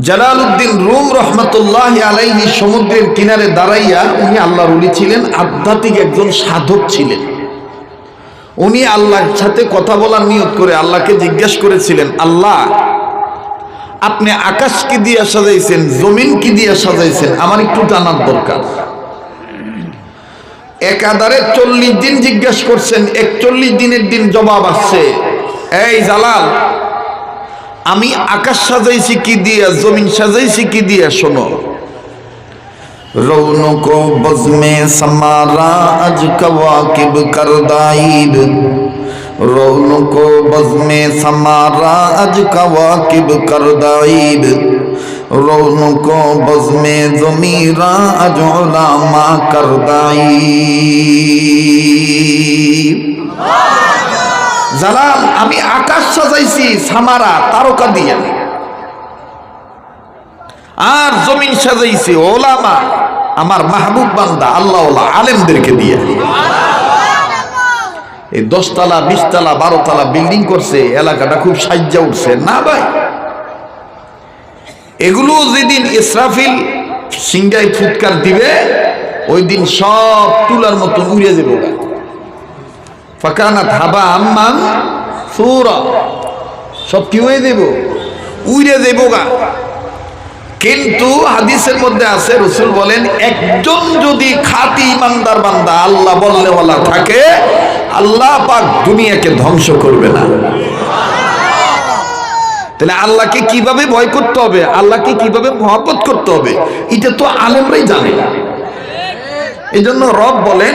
Jalal Uddin room রহমতুল্লাহ আলাইহি সমুদ্রের কিনারে দাঁড়াইয়া উনি আল্লাহর উলি ছিলেন, আধ্যাত্মিক একজন সাধক ছিলেন। উনি আল্লাহর সাথে কথা বলার নিয়ত করে আল্লাহকে জিজ্ঞেস করেছিলেন, আল্লাহ, আপনি আকাশ কি দিয়ে সাজাইছেন, জমিন কি দিয়ে সাজাইছেন? আমার একটু জানার দরকার। একাধারে চল্লিশ দিন জিজ্ঞেস করছেন, একচল্লিশ দিনের দিন জবাব আসছে, এই জালাল আমি আকাশ সাজাইছি কি দিয়া, জমিন সাজাইছি কি দিয়া, শোনো। রৌনক বজমে সামারা আজ কওয়াকিব করদাইব। রৌনক বজমে সামারা আজ কওয়াকিব করদাইব। রৌনক বজমে জমিরা, আজ উলামা করদাইব। জালাল, আমি আকাশ সাজাইছি সামারা, তারকা দিয়া। আর জমিন সাজাইছি ওলামা, আমার মাহবুব বান্দা আল্লাহ আলেমদেরকে দিয়ে। এই দশতলা, বিশতলা, বারোতলা বিল্ডিং করছে, এলাকাটা খুব সাজ্জা উঠছে। না ভাই, এগুলো যেদিন ইসরাফিল সিংগাই ফুৎকার দিবে, ওই দিন সব তুলার মতো উড়ে যাবে। ফাঁকানা ধাবা আম্মান সুরা। সব কি হয়ে দেব উড়ে দেব গা। কিন্তু হাদিসের মধ্যে আছে, রসুল বলেন, একজন যদি খাতি ইমানদার বান্দা আল্লাহ বললেওয়ালা থাকে, আল্লাহ পাক দুনিয়াকে ধ্বংস করবে না। তাহলে আল্লাহকে কীভাবে ভয় করতে হবে? আল্লাহকে কীভাবে মহব্বত করতে হবে? এটা তো আলেমরাই জানে। এই জন্য রব বলেন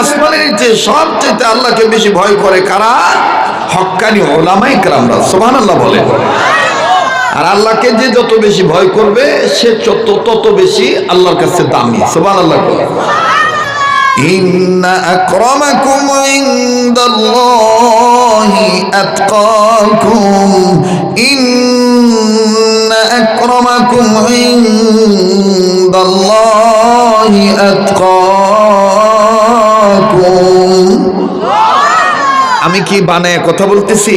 আসমানের সব সবচেয়ে আল্লাহকে বেশি ভয় করে কারা? হকানি ওলামাই কালামরা সোহান আল্লাহ বলে। আর আল্লাহকে যে যত বেশি ভয় করবে, সে তত তত বেশি আল্লাহর কাছে দামি সোহান আল্লাহ বলে ইন্না আকরামাকুম ইনদাল্লাহি আতকাকুম। আমি কি বানায় কথা বলতেছি?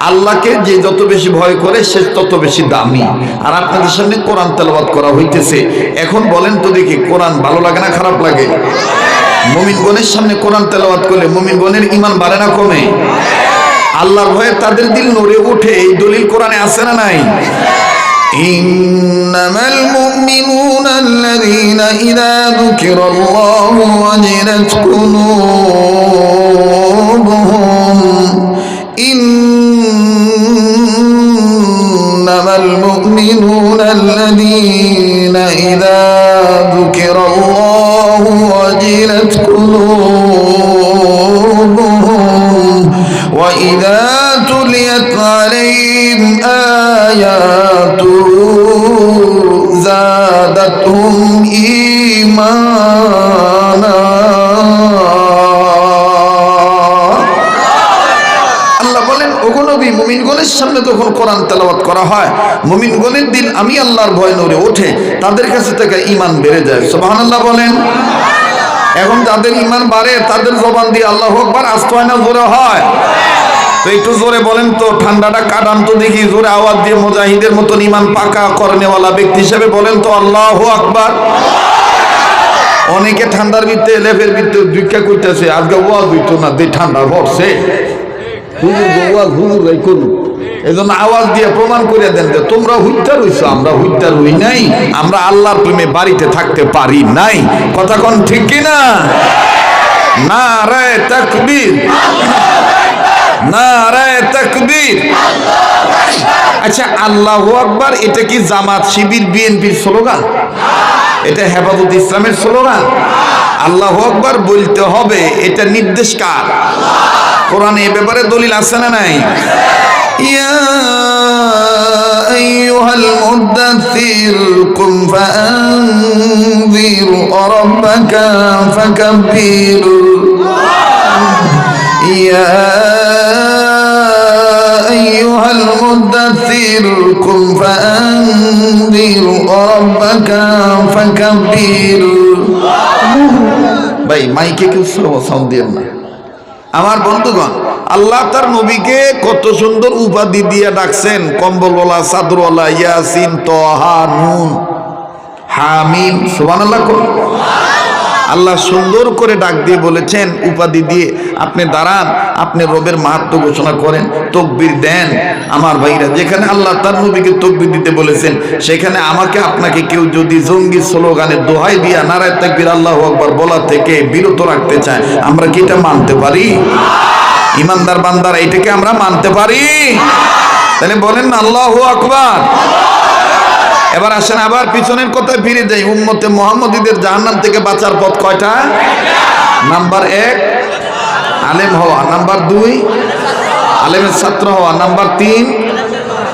আল্লাহকে যে যত বেশি ভয় করে, সে তত বেশি দামি। আর আপনাদের সামনে কোরআন তেলাবাদ করা হইতেছে। এখন বলেন তো দেখি, কোরআন ভালো লাগে না খারাপ লাগে? মুমিন বোনের সামনে কোরআন তেলাবাদ করলে মুমিন বোনের ইমান বাড়ে না কমে? আল্লাহর ভয়ে তাদের দিল নড়ে ওঠে এই দলিল কোরআনে আছে না নাই? إنما المؤمنون الذين إذا ذكر الله وجلت قلوبهم করা হয়। মুমিনগণের দিল আমি আল্লাহর ভয় নড়ে ওঠে, তাদের কাছে থেকে ইমান বেড়ে যায়। সুবহান আল্লাহ বলেন। এখন যাদের ইমান বাড়ে, তাদের জবান দিয়ে আল্লাহ আকবার আসতে হয় না, জোরে হয়। তো একটু জোরে বলেন তো, ঠান্ডাটা কাটান তো দেখি, জোরে আওয়াজ দিয়ে মুজাহিদের মতন ইমান পাকা করনেওয়ালা ব্যক্তি হিসেবে বলেন তো, আল্লাহ আকবার। অনেকে ঠান্ডার ভিতরে লেফের ভিতরে ভিক্ষা করতেছে আজকে ওয়াজ হইতো না, যে ঠান্ডা ভরছে। গো, ওয়াজ হুজুর এই আওয়াজ দিয়ে প্রমাণ করে দেন যে তোমরা হুইতার হইছো, আমরা হুইতার হই নাই, আমরা আল্লাহর প্রেমে বাড়িতে থাকতে পারি নাই। কথা কোন ঠিক কি না না রে তাকবীর। না রে তাকবীর। আচ্ছা আল্লাহু আকবার, এটা কি জামাত শিবির বিএনপির স্লোগান? এটা হেফাজত ইসলামের স্লোগান? আল্লাহ আকবার বলতে হবে, এটা নির্দেশ কার? কোরআনে এ ব্যাপারে দলিল আছে না নাই? يا أيها المدثر قم فأنذر وربك فكبر يا أيها المدثر قم فأنذر وربك فكبر ভাই মাইকে কেউ সাউন্ড দিয়ে না আমার বন্ধুগণ, আল্লাহ তার নবীকে কত সুন্দর উপাধি দিয়ে ডাকছেন। কম্বলওয়ালা সাদরওয়ালা ইয়াসিন তহা নুন, হামিম, সুবহানাল্লাহ আল্লাহ সুন্দর করে ডাক দিয়ে বলেছেন, উপাধি দিয়ে আপনি দাঁড়ান, আপনি রবের মাহাত্ম ঘোষণা করেন, তকবির দেন। আমার ভাইরা, যেখানে আল্লাহ তার নবীকে তকবির দিতে বলেছেন, সেখানে আমাকে আপনাকে কেউ যদি জঙ্গি স্লোগানের দোহাই দিয়া নারায় তাকবির আল্লাহ আকবার বলা থেকে বিরত রাখতে চায়, আমরা কি এটা মানতে পারি? ইমানদার বান্দার, এটাকে আমরা মানতে পারি? তাহলে বলেন আল্লাহ আকবার। এবার আসেন আবার পিছনের কথায় ফিরে যাই? উম্মতে মোহাম্মদীদের জাহান্নাম থেকে বাঁচার পথ কয়টা? নাম্বার এক, আলেম হওয়া। নাম্বার দুই, আলেমের ছাত্র হওয়া। নাম্বার তিন,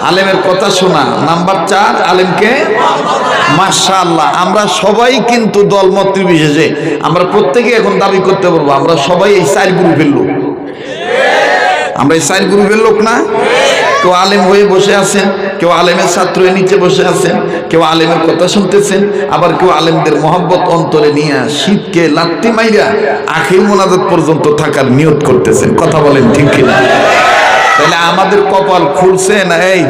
আলেমের কথা শোনা। নাম্বার চার, আলেমকে মাশাআল্লাহ, আমরা সবাই কিন্তু দলমত বিশেষে। আমরা প্রত্যেকে এখন দাবি করতে পারব, আমরা সবাই এই চার গ্রুপের লোক। আমরা এই চার গ্রুপের লোক না? তো আলেম হয়ে বসে আছেন। কেউ আলেমের ছাত্র নিচে বসে আছেন, কেউ আলেমের কথা শুনতেছেন, আবার কেউ আলেমদের মহব্বত অন্তরে নিয়ে শীতকে লাত্তি মাইরা আখির মোনাজাত পর্যন্ত থাকার নিয়ত করতেছেন। কথা বলেন ঠিক কিনা? তাহলে আমাদের কপাল খুলছে না? এই,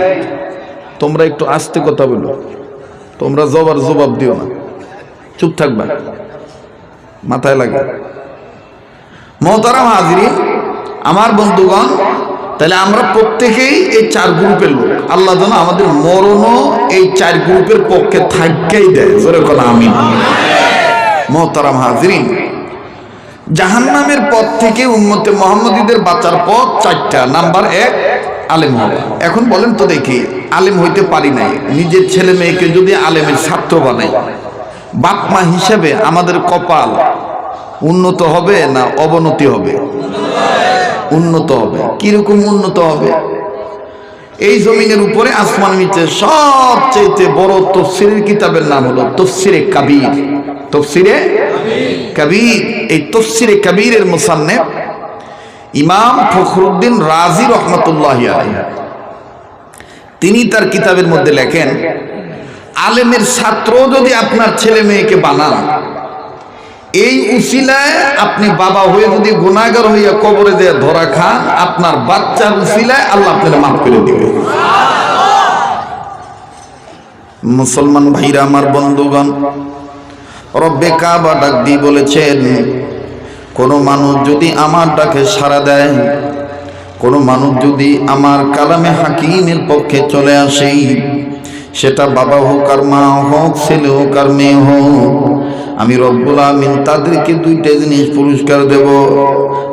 তোমরা একটু আস্তে কথা বলো। তোমরা জবার জবাব দিও না। চুপ থাকবা। মাথায় লাগে। মহতারাম হাজিরি আমার বন্ধুগণ তাহলে আমরা প্রত্যেকেই এই চার গ্রুপের লোক। আল্লাহ যেন আমাদের মরণও এই চার গ্রুপের পক্ষে থাকতেই দেয়। জোরে কথা আমি মহতারাম হাজরিন। জাহান্নামের পথ থেকে উম্মতে মোহাম্মদীদের বাঁচার পথ চারটা। নাম্বার এক, আলেম হওয়া। এখন বলেন তো দেখি, আলেম হইতে পারি নাই। নিজের ছেলে মেয়েকে যদি আলেমের ছাত্র বানাই বাপমা হিসেবে আমাদের কপাল উন্নত হবে না অবনতি হবে? উন্নত হবে। কীরকম উন্নত হবে? এই জমিনের উপরে আসমান নিচে সবচেয়ে বড় তফসিরের কিতাবের নাম হলো তফসিরে কাবির। তফসিরে কাবির। এই তফসিরে কাবীরের মুসান্নেফ ইমাম ফখরুদ্দিন রাজি রহমতুল্লাহ তিনি তার কিতাবের মধ্যে লেখেন, আলেমের ছাত্র যদি আপনার ছেলে মেয়েকে বানান এই উসিলায় আপনি বাবা হয়ে যদি গুণাগার হইয়া কবরে দিয়ে ধরা খান, আপনার বাচ্চার উসিলায় আল্লাহ আপনাকে মাফ করে দিবে। মুসলমান ভাইরা, আমার বন্ধুগণ, রব্বে কাবা ডাক দিয়ে বলেছেন, কোনো মানুষ যদি আমার ডাকে সাড়া দেয়, কোনো মানুষ যদি আমার কালামে হাকিমের পক্ষে চলে আসে, সেটা বাবা হোক আর মা হোক, ছেলে হোক আর মেয়ে হোক আমি রব্বুল আমিন তাদেরকে দুইটা জিনিস পুরস্কার দেব।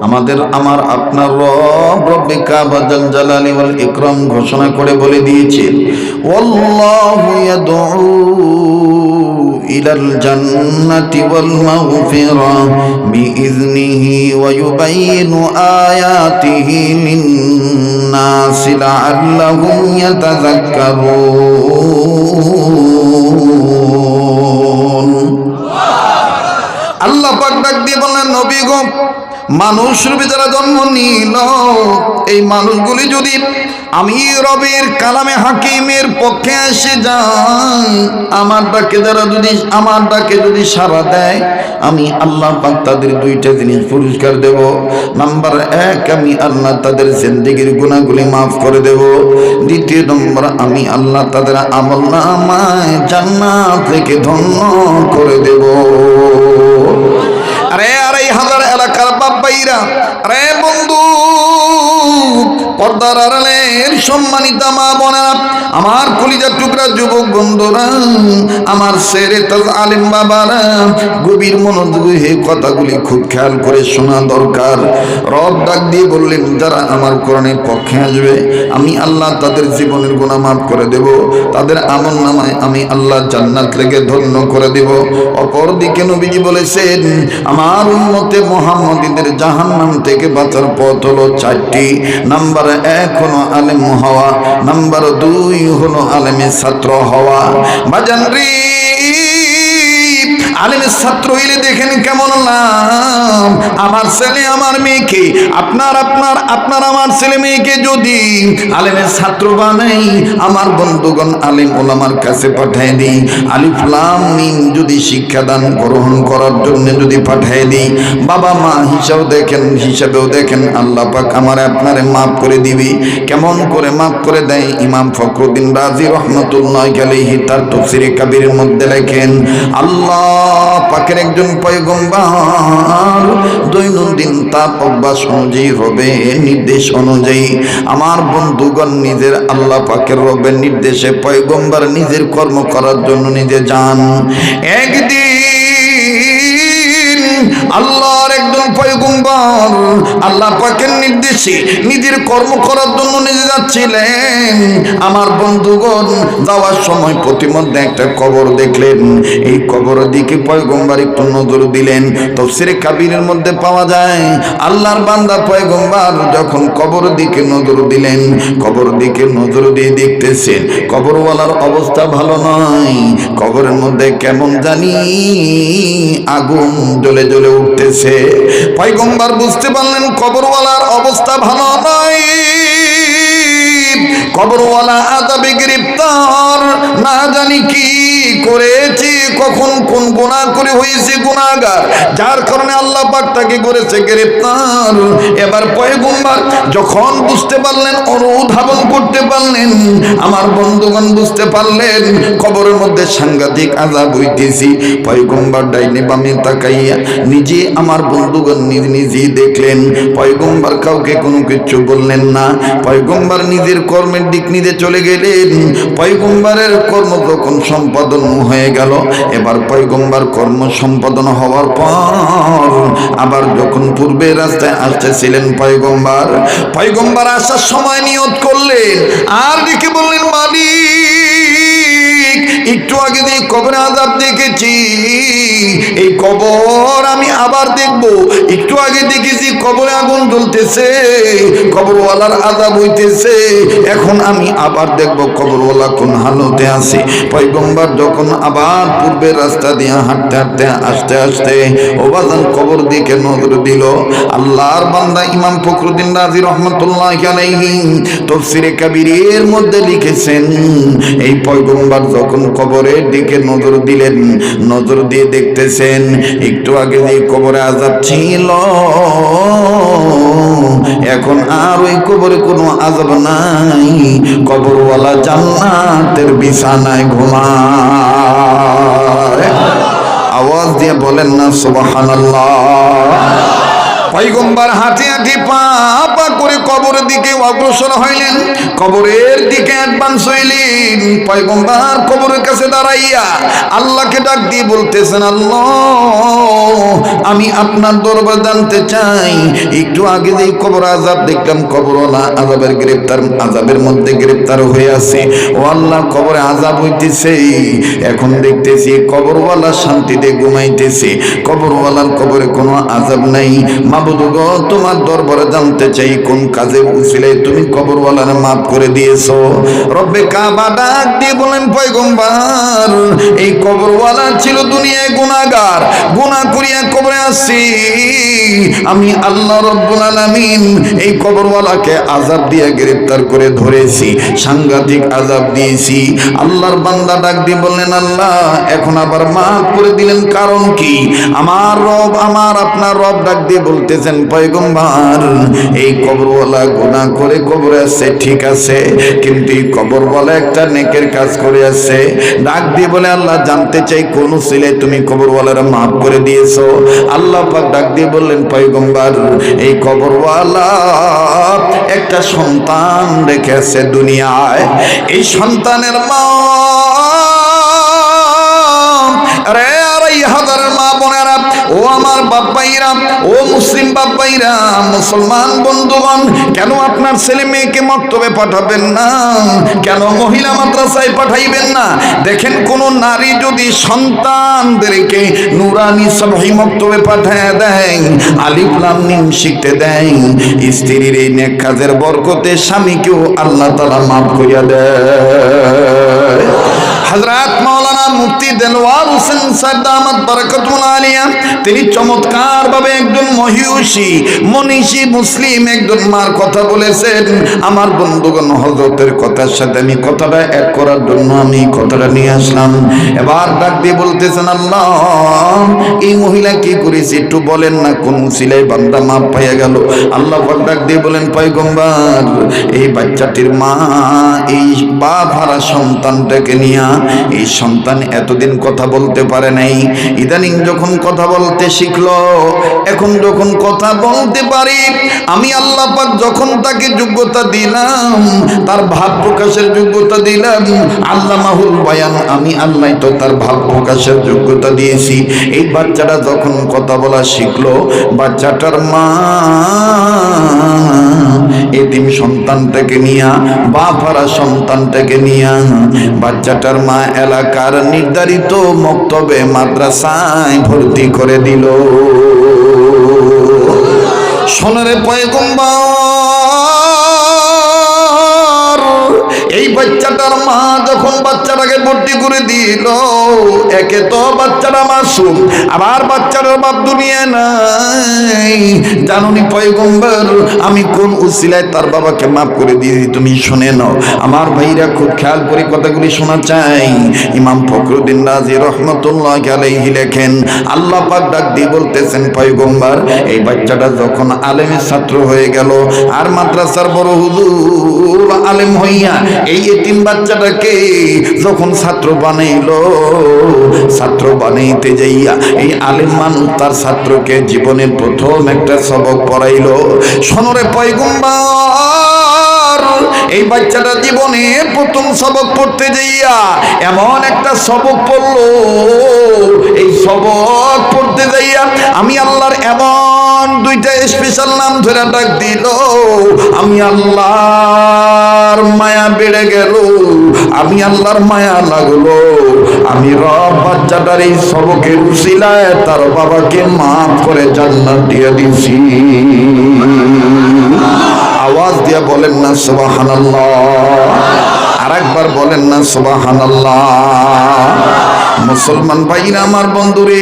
আমাদের আমার আপনার রব, রব্বে কাবা, জাল জালালি ওয়াল ইকরাম ঘোষণা করে বলে দিয়েছে, ওয়াল্লাহু ইয়াদউ ইলাল জান্নাতি ওয়াল মাগফিরা বিইذনিহি ওয়া ইউবাইয়িনু আয়াতিহি লিন-নাসি লাআল্লাহুম ইয়াতাযাক্কারুন। আল্লাহ পাক ডাক দিয়ে বললেন, নবী গো মানুষ রূপে যারা জন্ম নিল। এই মানুষগুলি যদি আমি রবের কালামে হাকিমের পক্ষে এসে যাই আমার ডাকে যারা যদি, আমার ডাকে যদি সাড়া দেয়, আমি আল্লাহ পাক তাদের দুইটা জিনিস পুরস্কার দেব। নাম্বার এক, আমি আল্লাহ তাদের জিন্দিগির গুণাগুলি মাফ করে দেব। দ্বিতীয় নম্বর, আমি আল্লাহ তাদের আমল নামায় জান্নাত থেকে ধন্য করে দেব। আরে আড়াই হাজার এলাকার বাপ্পাইরা আরে বন্ধু পর্দার আড়ালের সম্মানিত মা বোনেরা, আমার কলিজার টুকরা যুবক বন্ধুরা, আমার সেরে তাজ আলিম বাবারা, গভীর মনোযোগ কথাগুলি খুব খেয়াল করে শোনা দরকার। রব ডাক দিয়ে বললেন, যারা আমার কোরআনের পক্ষে আসবে, আমি আল্লাহ তাদের জীবনের গুণা মাফ করে দেব। তাদের আমল নামায় আমি আল্লাহ জান্নাত লেগে ধন্য করে দেব। অপর দিকে নবীজি বলেছেন, আমার উন্মতে মোহাম্মদীদের জাহান্নাম থেকে বাঁচার পথ হলো চারটি। নাম্বার নাম্বার এক হলো আলেম হওয়া নাম্বার দুই হলো আলেমের ছাত্র হওয়া। বাজান রে। আলেমের ছাত্র হইলে দেখেন কেমন নাম আমার ছেলে, আমার মেয়েকে, আপনার আপনার আপনার, আমার ছেলে মেয়েকে যদি আলেমের ছাত্র বানাই, আমার বন্ধুগণ আলেম ওলামার কাছে পাঠিয়ে দিই। আলিফলাম মিম যদি শিক্ষাদান গ্রহণ করার জন্য যদি পাঠিয়ে দিই। বাবা মা হিসাব দেখেন, হিসাবেও দেখেন, আল্লাহ পাক আমার আপনারে মাফ করে দিবি। কেমন করে মাফ করে দেয়? ইমাম ফখরুদ্দিন রাজি রহমতুল্লাহ আলাইহি তার তফসিরে কাবিরের মধ্যে লেখেন, আল্লাহ পাকের একজন পয়গম্বার দৈনন্দিন তাপ অভ্যাস অনুযায়ী হবে, নির্দেশ অনুযায়ী। আমার বন্ধুগণ নিজের আল্লাহ পাকের রবে নির্দেশে পয়গম্বার নিজের কর্ম করার জন্য নিজে যান। একদিন আল্লাহর একজন পয়গম্বর, আল্লাহ পাকের নির্দেশে নিজের কর্ম করার জন্য নিজে যাচ্ছিলেন। আমার বন্ধুগণ, যাওয়ার সময় প্রতিমধ্যে একটা কবর দেখলেন। এই কবরের দিকে পয়গম্বর একটু নজর দিলেন। কাবিরের মধ্যে পাওয়া যায়, আল্লাহর বান্দা পয়গম্বর যখন কবর দিকে নজর দিলেন কবর দিকে নজর দিয়ে দেখতেছেন, কবরওয়ালার অবস্থা ভালো নয়। কবরের মধ্যে কেমন জানি আগুন জ্বলে জ্বলে উঠতেছে। পয়গম্বার বুঝতে পারলেন কবরওয়ালার অবস্থা ভালো নয়। কবরওয়ালা আদাবে না জানি কি করেছে, কখন কোন গুণা করে হয়েছে গুণাগার যার কারণে আল্লাহ পাক তাকে করেছে এবার পয়গম্বর যখন বুঝতে পারলেন অনুধাবন করতে পারলেন, আমার বন্ধুগণ বুঝতে পারলেন, কবরের মধ্যে সাংঘাতিক আজাব হইতেছি। পয়গম্বর ডাইনে বামে তাকাইয়া নিজে আমার বন্ধুগণ নিজ নিজেই দেখলেন। পয়গম্বর কাউকে কোনো কিছু বললেন না। পয়গম্বর নিজের কর্মের দিক নিতে চলে গেলেন পয়গম্বরের কর্ম যখন সম্পাদন হয়ে গেল, এবার পয়গম্বার কর্ম সম্পাদন হওয়ার পর আবার যখন পূর্বে রাস্তায় আসতেছিলেন পয়গম্বার পয়গম্বার আসার সময় নিয়ত করলেন, আর দেখে বললেন, মালিক একটু আগে দিয়ে কবরে আজাব দেখেছি। এই কবর আমি আবার দেখব। একটু আগে দেখেছি কবরে আগুন জ্বলতেছে, কবরওয়ালার আজাব হইতেছে। এখন আমি আবার দেখব কবরওয়ালা কোন হালতে আছে। পয়গম্বর যখন আবার পূর্বের রাস্তা দিয়ে হাঁটতে হাঁটতে আসতে আসতে ওবাদান কবর দিকে নজর দিল। আল্লাহর বান্দা ইমাম ফখরুদ্দিন রাজি রহমতুল্লাহ তফসিরে কাবিরের মধ্যে লিখেছেন, এই পয়গম্বর যখন কবরের দিকে নজর দিলেন, নজর দিয়ে দেখতেছেন, একটু আগে যে কবরে আজাব ছিল, এখন আর ওই কবরে কোনো আজাব নাই, কবরওয়ালা জান্নাতের বিছানায় ঘুমায়। আওয়াজ দিয়ে বলেন না, সুবহানাল্লাহ। পৈগম্বর হাঁটি হাঁটি পা পা করে কবরের দিকে অগ্রসর হইলেন। কবরের দিকে অ্যাডভান্স হইলেন। পয়গম্বর কবরের কাছে দাঁড়াইয়া আল্লাহকে ডাক দিয়ে বলতেছেন, আল্লাহ, আমি আপনার দরবার জানতে চাই। একটু আগে যেই কবর আজাব দেখলাম, কবরওয়ালা আজাবের গ্রেপ্তার আজাবের মধ্যে গ্রেপ্তার হয়ে আছে। ও আল্লাহ কবরে আজাব হইতেছে। এখন দেখতেছি কবরওয়ালা শান্তিতে ঘুমাইতেছে। কবরওয়ালার কবরে কোনো আজাব নাই। মাবুদ গো, তোমার দরবারে জানতে চাই, কোন কাজে উছিলে তুমি কবরওয়ালার করে রব্বে কাবা ডাক দিয়ে বলেন, পয়গম্বর, এই কবরওয়ালা ছিল দুনিয়ায় করিয়া কবরে আসছি। আমি আল্লাহ রব্বুল এই কবরওয়ালাকে দিয়ে গ্রেফতার করে ধরেছি, সাংঘাতিক আজাব দিয়েছি। আল্লাহর বান্দা ডাক দিয়ে বললেন, আল্লাহ, এখন আবার মাফ করে দিলেন কারণ কি? আমার রব, আমার আপনার রব ডাক দিয়ে বলতেছেন পয়গম্বর, এই কবরওয়ালা গুনাহ করে কবরে আছে, ঠিক আছে, কিন্তু এই কবরওয়ালা একটা নেকের কাজ করে আছে। ডাক দিয়ে বলে, আল্লাহ জানতে চাই, কোন ছিলে তুমি কবরওয়ালারা মাফ করে দিয়েছ? আল্লাহ পাক ডাক দিয়ে বললেন, পয়গম্বর, এই কবরওয়ালা একটা সন্তান রেখে আছে দুনিয়ায়। এই সন্তানের মা ও আমার বাপ্পাইরা ও মুসলিম বাবাইরা মুসলমান বন্ধুগণ, কেন আপনার ছেলে মেয়েকে মক্তবে পাঠাবেন না? কেন মহিলা মাদ্রাসায় পাঠাইবেন না? দেখেন, কোন নারী যদি সন্তানদেরকে নুরানি সবাই মক্তবে পাঠায় দেয়, আলিফ লাম মিম শিখতে দেয়, স্ত্রীর এই নেক কাজের বরকতে স্বামীকেও আল্লাহ তালা মাফ করিয়া দেয়। হযরত মাওলানা মুফতি দেলওয়ার হোসেন সাহেব দামাত বারাকাতুল আলিয়া, তিনি চমৎকার ভাবে একজন মহিষী মনীষী, মুসলিম একজন মার কথা বলেছেন। আমার বন্ধুগণ, হযরতের কথার সাথে আমি কথাটা এক করার জন্য আমি কথাটা নিয়ে আসলাম। এবার ডাক দিয়ে বলতেছেন, আল্লাহ, এই মহিলা কি করেছে? একটু বলেন না, কোন সিলাই বান্দা মাপ পাইয়া গেল? আল্লাহ ডাক দিয়ে বলেন, পয়গম্বর, এই বাচ্চাটির মা, এই বা হারা সন্তানটাকে নিয়ে এই সন্তান এতদিন কথা বলতে পারে নাই। ইদানিং যখন কথা বলতে শিখলো, এখন যখন কথা বলতে পারি, আমি আল্লাহ পাক যখন তাকে যোগ্যতা দিলাম, তার ভাব প্রকাশের যোগ্যতা দিলাম আল্লাহ মাহুল বয়ান, আমি আল্লাহ তো তার ভাব প্রকাশের যোগ্যতা দিয়েছি। এই বাচ্চাটা যখন কথা বলা শিখলো, বাচ্চাটার মা এতিম সন্তানটাকে নিয়া বাপারা সন্তানটাকে নিয়া, বাচ্চাটার মা এলাকার নির্ধারিত মক্তবে মাদ্রাসায় ভর্তি করে দিল। সোনারে পয়গম্বর এই বাচ্চাটার মা যখন বাচ্চাটাকে ভর্তি করে দিল। একে তো বাচ্চাটা মাসুম, আবার বাচ্চাটার বাপ দুনিয়া নাই। জানুনি পয়গম্বর, আমি কোন উসিলায় তার বাবাকে মাফ করে দিয়েছি, তুমি শুনে নাও। আমার ভাইরা খুব খেয়াল করে কথাগুলি শোনা চাই। ইমাম ফখরুদ্দিন রাজি রহমতুল্লাহ আলাইহি লেখেন, আল্লাহ পাক ডাক দিয়ে বলতেছেন, পয়গম্বর, এই বাচ্চাটা যখন আলেমের ছাত্র হয়ে গেল, আর মাদ্রাসার বড় হুজুর আলেম হইয়া এই এতিম বাচ্চাটাকে যখন ছাত্র বানাইলো, ছাত্র বানাইতে যাইয়া এই আলেম মানুষ তার ছাত্রকে জীবনের প্রথম একটা সবক পড়াইলো। সনরে পয়গম্বর, এই বাচ্চাটা জীবনে প্রথম সবক পড়তে যাইয়া এমন একটা সবক পড়ল। এই সবক পড়তে যাইয়া আমি আল্লাহর এমন দুইটা স্পেশাল নাম ধরে ডাক দিল। আমি আল্লাহর মায়া বেড়ে গেল। আমি আল্লাহর মায়া লাগল। আমি রব বাচ্চাটার এই সবকের উসিলায় তার বাবাকে মাফ করে জান্নাত দিয়ে দিছি। আওয়াজ দিয়ে বলেন না সুবহানাল্লাহ। আরেকবার বলেন না সুবহানাল্লাহ। মুসলমান ভাইরা, আমার বন্ধুরে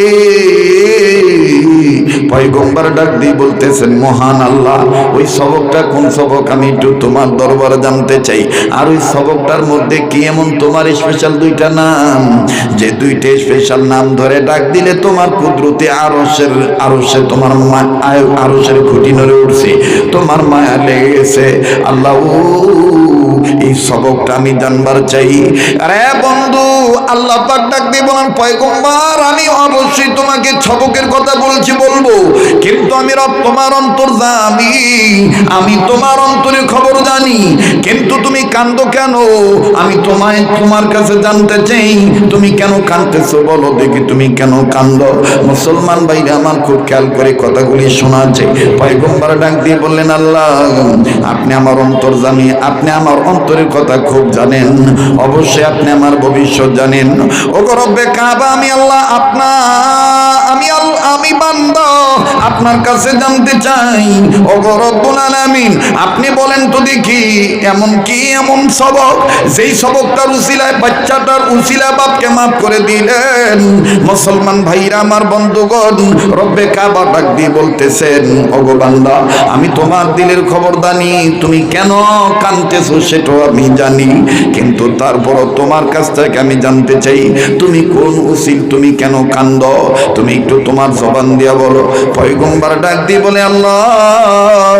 পয়গম্বর ডাক দিয়ে বলতেছেন, মহান আল্লাহ, ওই সবকটা কোন সবক? আমি একটু তোমার দরবারে জানতে চাই। আর ওই সবকটার মধ্যে কি এমন তোমার স্পেশাল দুইটা নাম? যে দুইটা স্পেশাল নাম ধরে ডাক দিলে তোমার কুদরতে আরসের আরসে তোমার আরসের খুঁটি নড়ে উঠছে। তোমার মায়া লেগেছে। আল্লাহ এই সবকটা আমি জানবার চাই। আরে বন্ধু, আল্লাহ পাক ডাক দিয়ে বলেন, পয়গম্বর, আমি অবশ্যই তোমাকে সবকের কথা বলছি, বলব। কিন্তু আমি রব, তোমার অন্তর জানি, আমি তোমার অন্তরের খবর জানি। কিন্তু তুমি কান্দো কেন? আমি তোমায়, তোমার কাছে জানতে চাই, তুমি কেন কান্দতেছো বলো দেখি তুমি কেন কান্দো? মুসলমান ভাইরা আমার খুব খেয়াল করে কথাগুলি শোনাচ্ছে। পয়গম্বর ডাক দিয়ে বললেন, আল্লাহ, আপনি আমার অন্তর জানি, আপনি আমার অন্তরের কথা খুব জানেন। অবশ্যই আপনি আমার ভবিষ্যৎ জানেন। ও গরবে কাবা, আমি আল্লাহ, আপনা, আমি আমি বান্দা। আপনার কাছে জানতে চাই। ও গরব্বুল আলামিন, আপনি বলেন তো দেখি, এমন কি এমন সবক? যেই সবকটার উসিলায়, বাচ্চাটার উসিলায় বাপকে মাফ করে দিলেন। মুসলমান ভাইরা, আমার বন্ধুগণ, রব্বে কাবা ডাক দিয়ে বলতেছেন, ওগো বান্দা, আমি তোমার দিলের খবর জানি, তুমি কেন কানতেছো সেটাও আমি জানি। কিন্তু তারপরও তোমার কাছ থেকে আমি জানতে চাই, তুমি কোন উসিল, তুমি কেন কান্দ? তুমি একটু তোমার জবান দিয়া বলো পয়গম্বর ডাক দিয়ে বলে, আল্লাহ,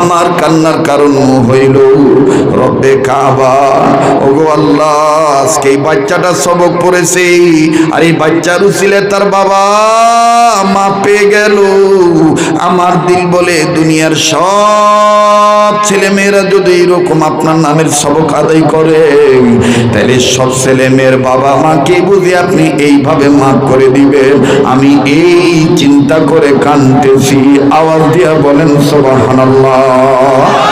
আমার কান্নার কারণ হইল রব্বে কাবা। ওগো আল্লাহ, আজকে এই বাচ্চাটা সবক পড়েছে আর এই বাচ্চার উসিলে তার বাবা মা পেয়ে গেল। আমার দিল বলে, দুনিয়ার সব ছেলে মেয়েরা যদি এরকম আপনার নামের সবক আদায় করে, তাহলে সব ছেলে মেয়ের বাবা মাকে বুঝে আপনি এইভাবে মাফ করে দিবেন। আমি এই চিন্তা করে কানতেছি আওয়াজ দিয়া বলেন সোবাহানাল্লাহ।